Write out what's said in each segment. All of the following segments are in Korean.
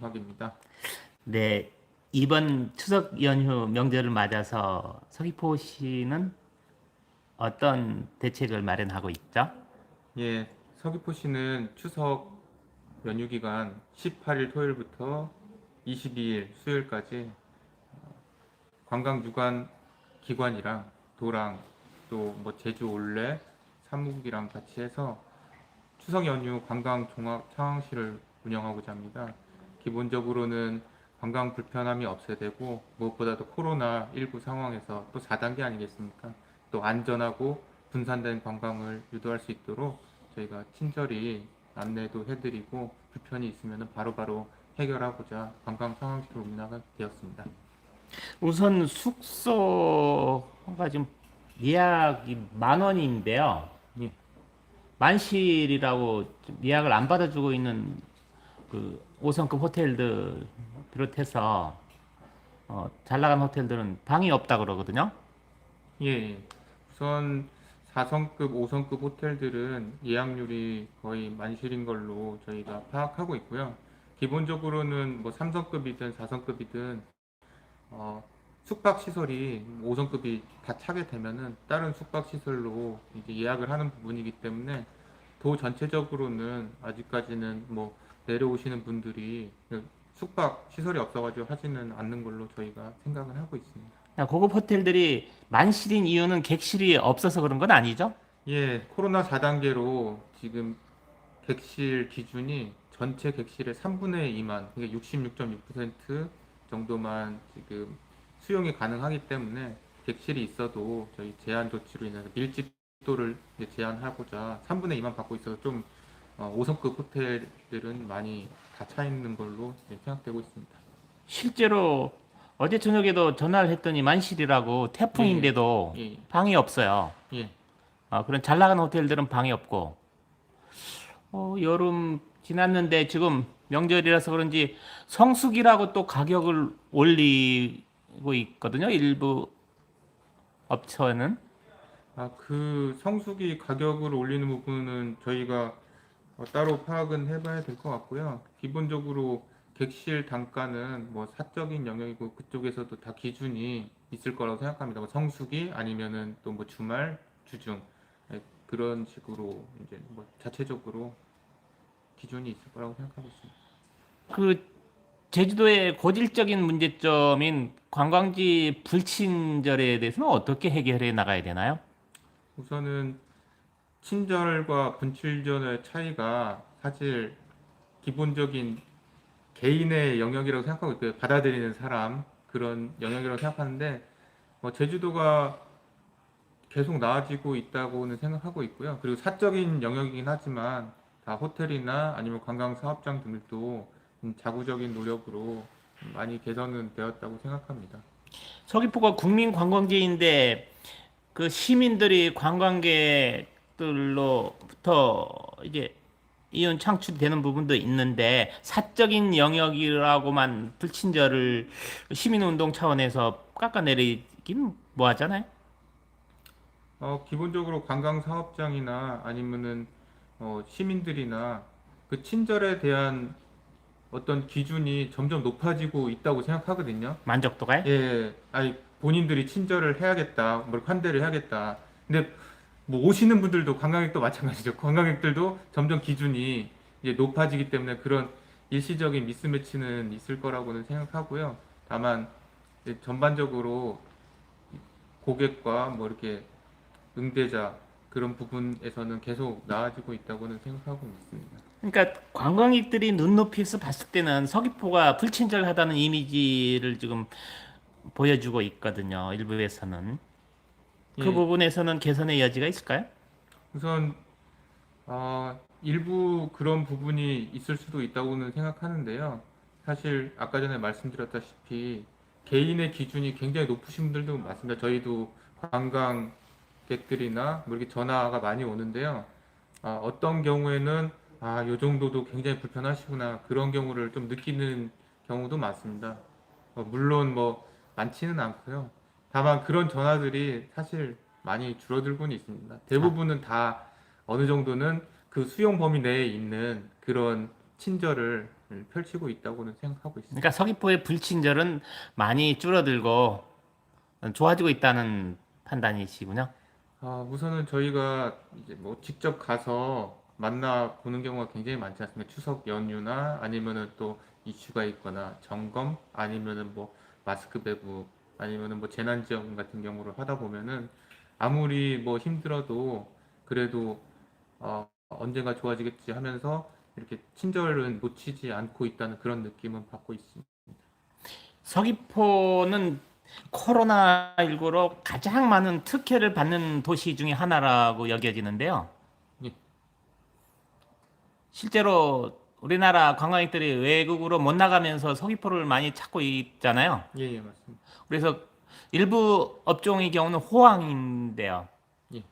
계획입니다. 네, 이번 추석 연휴 명절을 맞아서 서귀포시는 어떤 대책을 마련하고 있죠? 예, 서귀포시는 추석 연휴 기간 18일 토요일부터 22일 수요일까지 어, 관광 유관 기관이랑 도랑 또 뭐 제주 올레 사무국이랑 같이 해서 추석 연휴 관광 종합 상황실을 운영하고자 합니다. 기본적으로는 관광 불편함이 없어야 되고 무엇보다도 코로나 19 상황에서 또 4단계 아니겠습니까? 또 안전하고 분산된 관광을 유도할 수 있도록 저희가 친절히 안내도 해드리고 불편이 있으면 바로바로 해결하고자 관광 상황실을 운영하게 되었습니다. 우선 숙소가 지금 예약이 만 원인데요. 예. 만실이라고 좀 예약을 안 받아주고 있는 그 5성급 호텔들 비롯해서 어, 잘 나간 호텔들은 방이 없다 그러거든요. 예, 예. 우선 4성급, 5성급 호텔들은 예약률이 거의 만실인 걸로 저희가 파악하고 있고요. 기본적으로는 뭐 3성급이든 4성급이든 어, 숙박 시설이 5성급이 다 차게 되면은 다른 숙박 시설로 이제 예약을 하는 부분이기 때문에 도 전체적으로는 아직까지는 뭐 내려오시는 분들이 숙박 시설이 없어가지고 하지는 않는 걸로 저희가 생각을 하고 있습니다. 야, 고급 호텔들이 만실인 이유는 객실이 없어서 그런 건 아니죠? 예, 코로나 4단계로 지금 객실 기준이 전체 객실의 3분의 2만, 그러니까 66.6% 정도만 지금 수용이 가능하기 때문에 객실이 있어도 저희 제한 조치로 인해서 밀집도를 제한하고자 3분의 2만 받고 있어서 좀 어, 5성급 호텔들은 많이 다차 있는 걸로 생각되고 있습니다. 실제로 어제 저녁에도 전화를 했더니 만실이라고 태풍인데도 예, 방이 없어요. 예, 아, 그런 잘 나가는 호텔들은 방이 없고, 어, 여름 지났는데 지금 명절이라서 그런지 성수기라고 또 가격을 올리고 있거든요. 일부 업체는. 아, 그 성수기 가격을 올리는 부분은 저희가 어, 따로 파악은 해봐야 될 것 같고요. 기본적으로 객실 단가는 뭐 사적인 영역이고 그쪽에서도 다 기준이 있을 거라고 생각합니다. 뭐 성수기 아니면은 또 뭐 주말, 주중 예, 그런 식으로 이제 뭐 자체적으로 기준이 있을 거라고 생각하고 있습니다. 그 제주도의 고질적인 문제점인 관광지 불친절에 대해서는 어떻게 해결해 나가야 되나요? 우선은 친절과 분칠전의 차이가 사실 기본적인 개인의 영역이라고 생각하고 있고요. 받아들이는 사람 그런 영역이라고 생각하는데 뭐 제주도가 계속 나아지고 있다고는 생각하고 있고요. 그리고 사적인 영역이긴 하지만 다 호텔이나 아니면 관광 사업장 등도 음, 자구적인 노력으로 많이 개선은 되었다고 생각합니다. 서귀포가 국민 관광지인데 그 시민들이 관광객 들로부터 이제 이윤 창출되는 부분도 있는데 사적인 영역이라고만 불친절을 시민운동 차원에서 깎아내리긴 뭐하잖아요. 어, 기본적으로 관광 사업장이나 아니면은 어, 시민들이나 그 친절에 대한 어떤 기준이 점점 높아지고 있다고 생각하거든요. 만족도가요? 예, 아니 본인들이 친절을 해야겠다, 뭘 환대를 해야겠다. 근데 뭐 오시는 분들도 관광객도 마찬가지죠. 관광객들도 점점 기준이 이제 높아지기 때문에 그런 일시적인 미스매치는 있을 거라고는 생각하고요. 다만 전반적으로 고객과 뭐 이렇게 응대자 그런 부분에서는 계속 나아지고 있다고는 생각하고 있습니다. 그러니까 관광객들이 눈높이에서 봤을 때는 서귀포가 불친절하다는 이미지를 지금 보여주고 있거든요. 일부에서는 그 예. 부분에서는 개선의 여지가 있을까요? 우선 아, 일부 그런 부분이 있을 수도 있다고는 생각하는데요. 사실 아까 전에 말씀드렸다시피 개인의 기준이 굉장히 높으신 분들도 많습니다. 저희도 관광객들이나 뭐 이렇게 전화가 많이 오는데요. 아, 어떤 경우에는 아, 요 정도도 굉장히 불편하시구나 그런 경우를 좀 느끼는 경우도 많습니다. 어, 물론 뭐 많지는 않고요. 다만 그런 전화들이 사실 많이 줄어들고는 있습니다. 대부분은 다 어느 정도는 그 수용 범위 내에 있는 그런 친절을 펼치고 있다고는 생각하고 있습니다. 그러니까 서귀포의 불친절은 많이 줄어들고 좋아지고 있다는 판단이시군요. 아, 우선은 저희가 이제 뭐 직접 가서 만나 보는 경우가 굉장히 많지 않습니까? 추석 연휴나 아니면은 또 이슈가 있거나 점검 아니면은 뭐 마스크 배부 아니면은 뭐 재난 지원금 같은 경우를 하다 보면은 아무리 뭐 힘들어도 그래도 어, 언젠가 좋아지겠지 하면서 이렇게 친절은 놓치지 않고 있다는 그런 느낌은 받고 있습니다. 서귀포는 코로나19로 가장 많은 특혜를 받는 도시 중에 하나라고 여겨지는데요. 예. 실제로 우리나라 관광객들이 외국으로 못 나가면서 서귀포를 많이 찾고 있잖아요. 예, 예, 맞습니다. 그래서 일부 업종의 경우는 호황인데요. 예.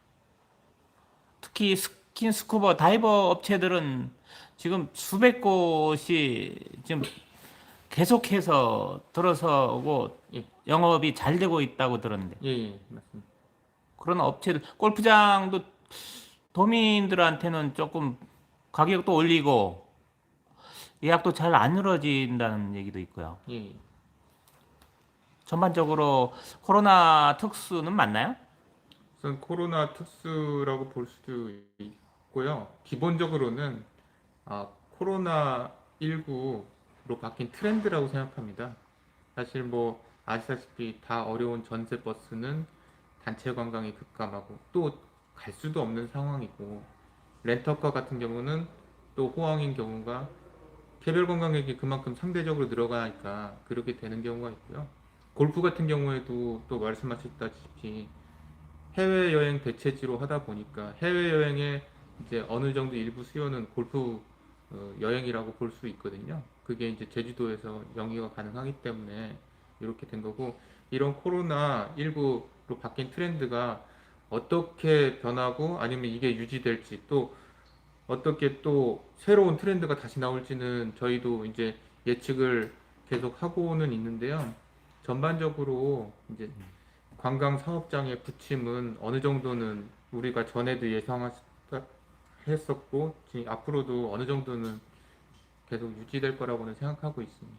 특히 스킨 스쿠버 다이버 업체들은 지금 수백 곳이 지금 계속해서 들어서고 예. 영업이 잘 되고 있다고 들었는데 예, 예, 맞습니다. 그런 업체들 골프장도 도민들한테는 조금 가격도 올리고 예약도 잘 안 이루어진다는 얘기도 있고요. 예, 예. 전반적으로 코로나 특수는 맞나요? 우선 코로나 특수라고 볼 수도 있고요. 기본적으로는 아, 코로나 19로 바뀐 트렌드라고 생각합니다. 사실 뭐 아시다시피 다 어려운 전세 버스는 단체 관광이 급감하고 또 갈 수도 없는 상황이고 렌터카 같은 경우는 또 호황인 경우가 개별 관광객이 그만큼 상대적으로 늘어가니까 그렇게 되는 경우가 있고요. 골프 같은 경우에도 또 말씀하셨다시피 해외여행 대체지로 하다 보니까 해외여행에 이제 어느 정도 일부 수요는 골프 어, 여행이라고 볼 수 있거든요. 그게 이제 제주도에서 영위가 가능하기 때문에 이렇게 된 거고 이런 코로나 19로 바뀐 트렌드가 어떻게 변하고 아니면 이게 유지될지 또 어떻게 또 새로운 트렌드가 다시 나올지는 저희도 이제 예측을 계속 하고는 있는데요. 전반적으로 이제 관광 사업장의 부침은 어느 정도는 우리가 전에도 예상했었고 지금 앞으로도 어느 정도는 계속 유지될 거라고는 생각하고 있습니다.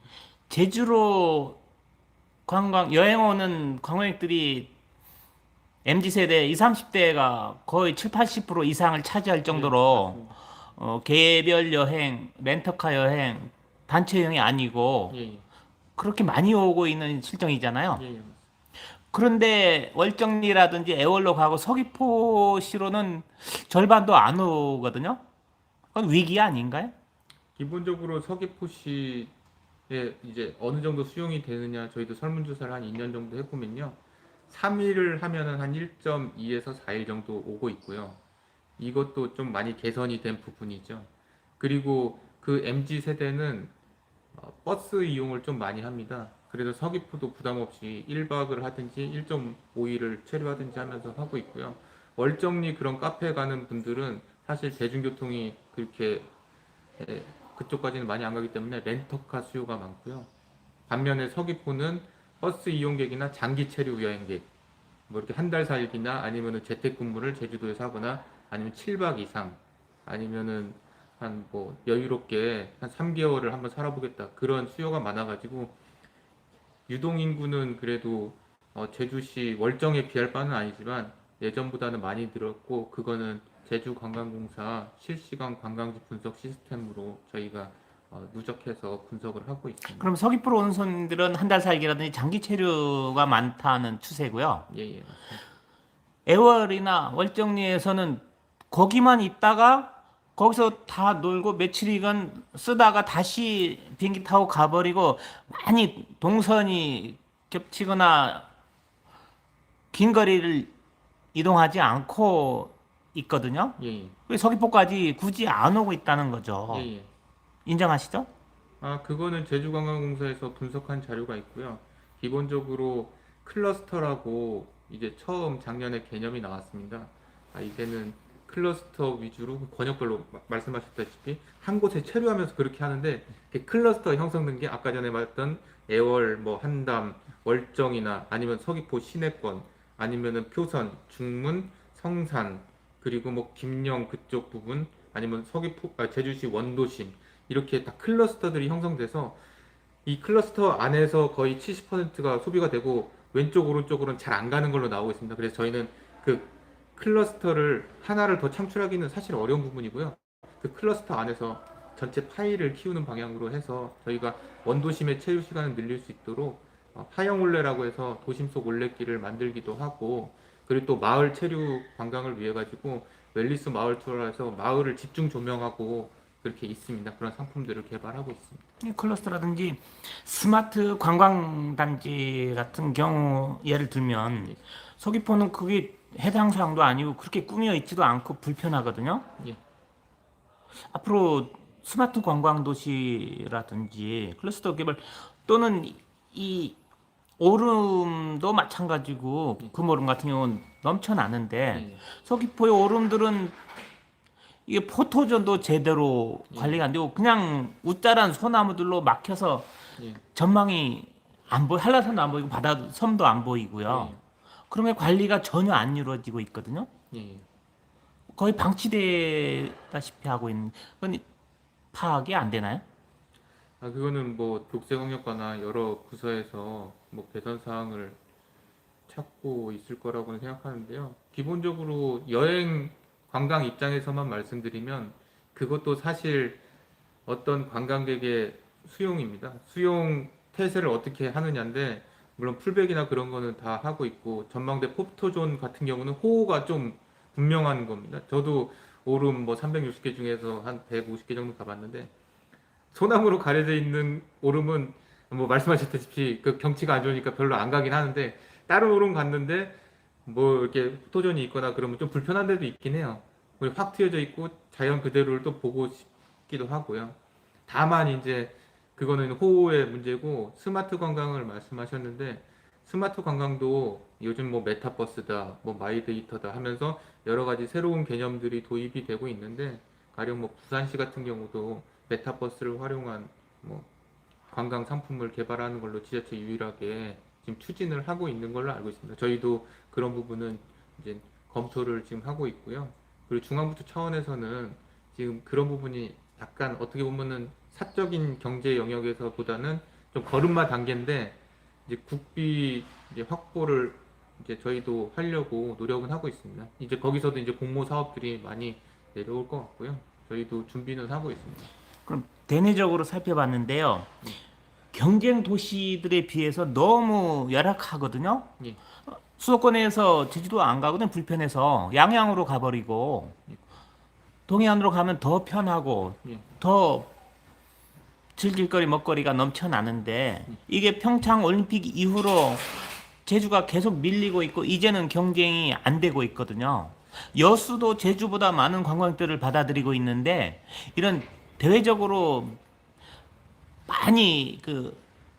제주로 관광 여행 오는 관광객들이 MZ 세대 20, 30대가 거의 7, 80% 이상을 차지할 정도로 어, 개별 여행, 렌터카 여행, 단체 여행이 아니고 예, 예, 그렇게 많이 오고 있는 실정이잖아요. 예, 예. 그런데 월정리라든지 애월로 가고 서귀포시로는 절반도 안 오거든요. 그건 위기 아닌가요? 기본적으로 서귀포시에 이제 어느 정도 수용이 되느냐 저희도 설문조사를 한 2년 정도 해보면요. 3일을 하면은 한 1.2에서 4일 정도 오고 있고요. 이것도 좀 많이 개선이 된 부분이죠. 그리고 그 MZ 세대는 어, 버스 이용을 좀 많이 합니다. 그래서 서귀포도 부담 없이 1박을 하든지 1.5일을 체류하든지 하면서 하고 있고요. 월정리 그런 카페 가는 분들은 사실 대중교통이 그렇게 예, 그쪽까지는 많이 안 가기 때문에 렌터카 수요가 많고요. 반면에 서귀포는 버스 이용객이나 장기 체류 여행객, 뭐 이렇게 한 달 살기나 아니면은 재택근무를 제주도에서 하거나 아니면 7박 이상 아니면은 한 뭐 여유롭게 한 3개월을 한번 살아보겠다. 그런 수요가 많아가지고 유동 인구는 그래도 어, 제주시 월정에 비할 바는 아니지만 예전보다는 많이 늘었고 그거는 제주관광공사 실시간 관광지 분석 시스템으로 저희가 어, 누적해서 분석을 하고 있습니다. 그럼 서귀포로 오는 손님들은 한 달 살기라든지 장기 체류가 많다는 추세고요. 예, 예. 애월이나 월정리에서는 거기만 있다가 거기서 다 놀고 며칠이건 쓰다가 다시 비행기 타고 가버리고 많이 동선이 겹치거나 긴 거리를 이동하지 않고 있거든요. 예, 예, 왜 서귀포까지 굳이 안 오고 있다는 거죠. 예, 예. 인정하시죠? 아, 그거는 제주관광공사에서 분석한 자료가 있고요. 기본적으로 클러스터라고 이제 처음 작년에 개념이 나왔습니다. 아, 이제는 클러스터 위주로 권역별로 마- 말씀하셨다시피 한 곳에 체류하면서 그렇게 하는데 클러스터 형성된 게 아까 전에 말했던 애월, 뭐 한담, 월정이나 아니면 서귀포 시내권 아니면은 표선, 중문, 성산 그리고 뭐 김영 그쪽 부분 아니면 서귀포 아, 제주시 원도심 이렇게 다 클러스터들이 형성돼서 이 클러스터 안에서 거의 70%가 소비가 되고 왼쪽 오른쪽으로는 잘 안 가는 걸로 나오고 있습니다. 그래서 저희는 그 클러스터를 하나를 더 창출하기는 사실 어려운 부분이고요. 그 클러스터 안에서 전체 파일을 키우는 방향으로 해서 저희가 원도심의 체류 시간을 늘릴 수 있도록 어, 하영 올레라고 해서 도심 속 올레길을 만들기도 하고 그리고 또 마을 체류 관광을 위해 가지고 웰리스 마을 투어라서 마을을 집중 조명하고 그렇게 있습니다. 그런 상품들을 개발하고 있습니다. 이 클러스터라든지 스마트 관광단지 같은 경우 예를 들면 서귀포는 그게 해당 사항도 아니고 그렇게 꾸며 있지도 않고 불편하거든요. 예. 앞으로 스마트 관광 도시라든지 클러스터 개발 또는 이 오름도 마찬가지고 금오름 같은 경우는 넘쳐나는데 예. 서귀포의 오름들은 이게 포토존도 제대로 예. 관리가 안 되고 그냥 웃자란 소나무들로 막혀서 예. 전망이 안 보이 한라산도 안 보이고 바다 섬도 안 보이고요. 예. 그러면 관리가 전혀 안 이루어지고 있거든요. 예. 거의 방치되다시피 하고 있는 그건 파악이 안 되나요? 아, 그거는 뭐 독재광역과나 여러 부서에서 뭐 개선 사항을 찾고 있을 거라고는 생각하는데요. 기본적으로 여행 관광 입장에서만 말씀드리면 그것도 사실 어떤 관광객의 수용입니다. 수용 태세를 어떻게 하느냐인데 물론 풀백이나 그런 거는 다 하고 있고 전망대 포토존 같은 경우는 호호가 좀 분명한 겁니다. 저도 오름 뭐 360개 중에서 한 150개 정도 가봤는데 소나무로 가려져 있는 오름은 뭐 말씀하셨다시피 그 경치가 안 좋으니까 별로 안 가긴 하는데 다른 오름 갔는데 뭐 이렇게 포토존이 있거나 그러면 좀 불편한 데도 있긴 해요. 확 트여져 있고 자연 그대로를 또 보고 싶기도 하고요. 다만 이제 그거는 호호의 문제고 스마트 관광을 말씀하셨는데 스마트 관광도 요즘 뭐 메타버스다, 뭐 마이데이터다 하면서 여러 가지 새로운 개념들이 도입이 되고 있는데 가령 뭐 부산시 같은 경우도 메타버스를 활용한 뭐 관광 상품을 개발하는 걸로 지자체 유일하게 지금 추진을 하고 있는 걸로 알고 있습니다. 저희도 그런 부분은 이제 검토를 지금 하고 있고요. 그리고 중앙부처 차원에서는 지금 그런 부분이 약간 어떻게 보면은 사적인 경제 영역에서보다는 좀 걸음마 단계인데 이제 국비 이제 확보를 이제 저희도 하려고 노력은 하고 있습니다. 이제 거기서도 이제 공모 사업들이 많이 내려올 것 같고요. 저희도 준비는 하고 있습니다. 그럼 대내적으로 살펴봤는데요. 경쟁 도시들에 비해서 너무 열악하거든요. 예. 수도권에서 제주도 안 가거든 불편해서 양양으로 가버리고 동해안으로 가면 더 편하고 예. 더 즐길거리 먹거리가 넘쳐나는데 이게 평창 올림픽 이후로 제주가 계속 밀리고 있고 이제는 경쟁이 안 되고 있거든요. 여수도 제주보다 많은 관광객들을 받아들이고 있는데 이런 대외적으로 많이 그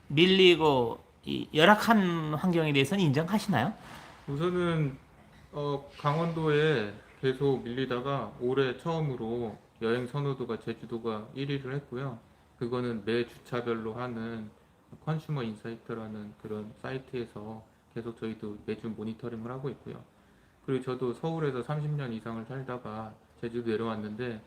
밀리고 이 열악한 환경에 대해서는 인정하시나요? 우선은 어, 강원도에 계속 밀리다가 올해 처음으로 여행 선호도가 제주도가 1위를 했고요. 그거는 매 주차별로 하는 컨슈머 인사이트라는 그런 사이트에서 계속 저희도 매주 모니터링을 하고 있고요. 그리고 저도 서울에서 30년 이상을 살다가 제주도 내려왔는데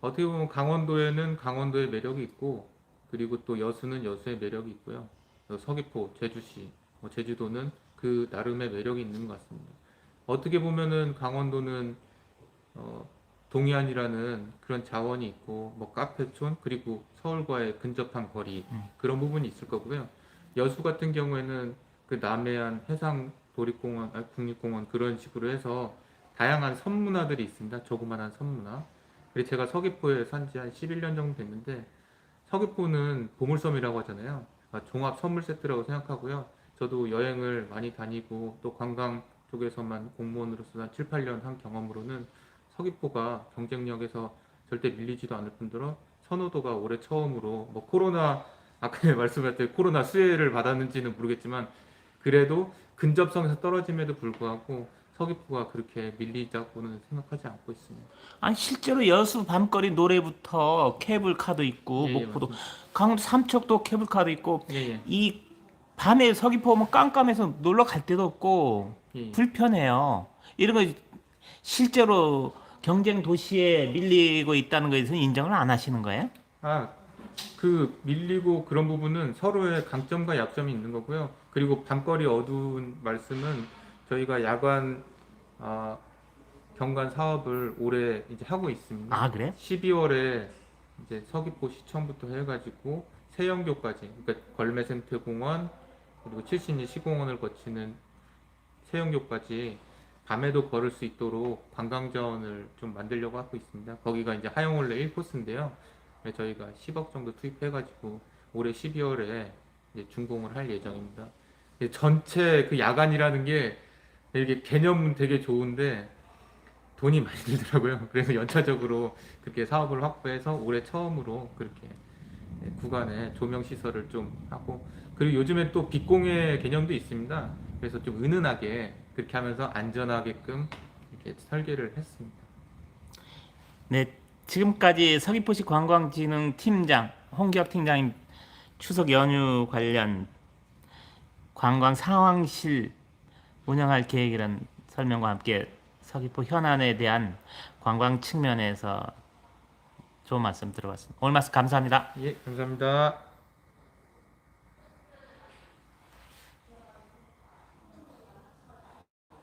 어떻게 보면 강원도에는 강원도의 매력이 있고 그리고 또 여수는 여수의 매력이 있고요. 어, 서귀포, 제주시, 뭐 제주도는 그 나름의 매력이 있는 것 같습니다. 어떻게 보면은 강원도는 어, 동해안이라는 그런 자원이 있고 뭐 카페촌 그리고 서울과의 근접한 거리 그런 부분이 있을 거고요. 여수 같은 경우에는 그 남해안 해상 도립공원, 아니, 국립공원 그런 식으로 해서 다양한 섬문화들이 있습니다. 조그만한 섬문화. 그리고 제가 서귀포에 산지 한 11년 정도 됐는데 서귀포는 보물섬이라고 하잖아요. 아, 종합 선물 세트라고 생각하고요. 저도 여행을 많이 다니고 또 관광 쪽에서만 공무원으로서 한 7, 8년 한 경험으로는 서귀포가 경쟁력에서 절대 밀리지도 않을 뿐더러 선호도가 올해 처음으로 뭐 코로나 아까 말씀하셨듯이 코로나 수혜를 받았는지는 모르겠지만 그래도 근접성에서 떨어짐에도 불구하고 서귀포가 그렇게 밀리자고는 생각하지 않고 있습니다. 아니 실제로 여수 밤거리 노래부터 케이블카도 있고 예, 예, 목포도 강원도 삼척도 케이블카도 있고 예, 예. 이 밤에 서귀포 오면 깜깜해서 놀러 갈 데도 없고 예, 예. 불편해요. 이런 거 실제로 경쟁 도시에 밀리고 있다는 대해서는 인정을 안 하시는 거예요? 아, 그 밀리고 그런 부분은 서로의 강점과 약점이 있는 거고요. 그리고 밤거리 어두운 말씀은 저희가 야간 아, 경관 사업을 올해 이제 하고 있습니다. 아 그래? 12월에 이제 서귀포 시청부터 해가지고 세영교까지, 그러니까 걸매센터공원 그리고 70리 시공원을 거치는 세영교까지 밤에도 걸을 수 있도록 관광전을 좀 만들려고 하고 있습니다. 거기가 이제 하영올레 1코스인데요. 저희가 10억 정도 투입해가지고 올해 12월에 이제 준공을 할 예정입니다. 전체 그 야간이라는 게 이게 개념은 되게 좋은데 돈이 많이 들더라고요. 그래서 연차적으로 그렇게 사업을 확보해서 올해 처음으로 그렇게 네, 구간에 조명 시설을 좀 하고 그리고 요즘에 또 빛공해 개념도 있습니다. 그래서 좀 은은하게 그렇게 하면서 안전하게끔 이렇게 설계를 했습니다. 네, 지금까지 서귀포시 관광진흥 팀장 홍기혁 팀장님 추석 연휴 관련 관광 상황실 운영할 계획이라는 설명과 함께 서귀포 현안에 대한 관광 측면에서 좋은 말씀 들어봤습니다. 오늘 말씀 감사합니다. 예, 감사합니다.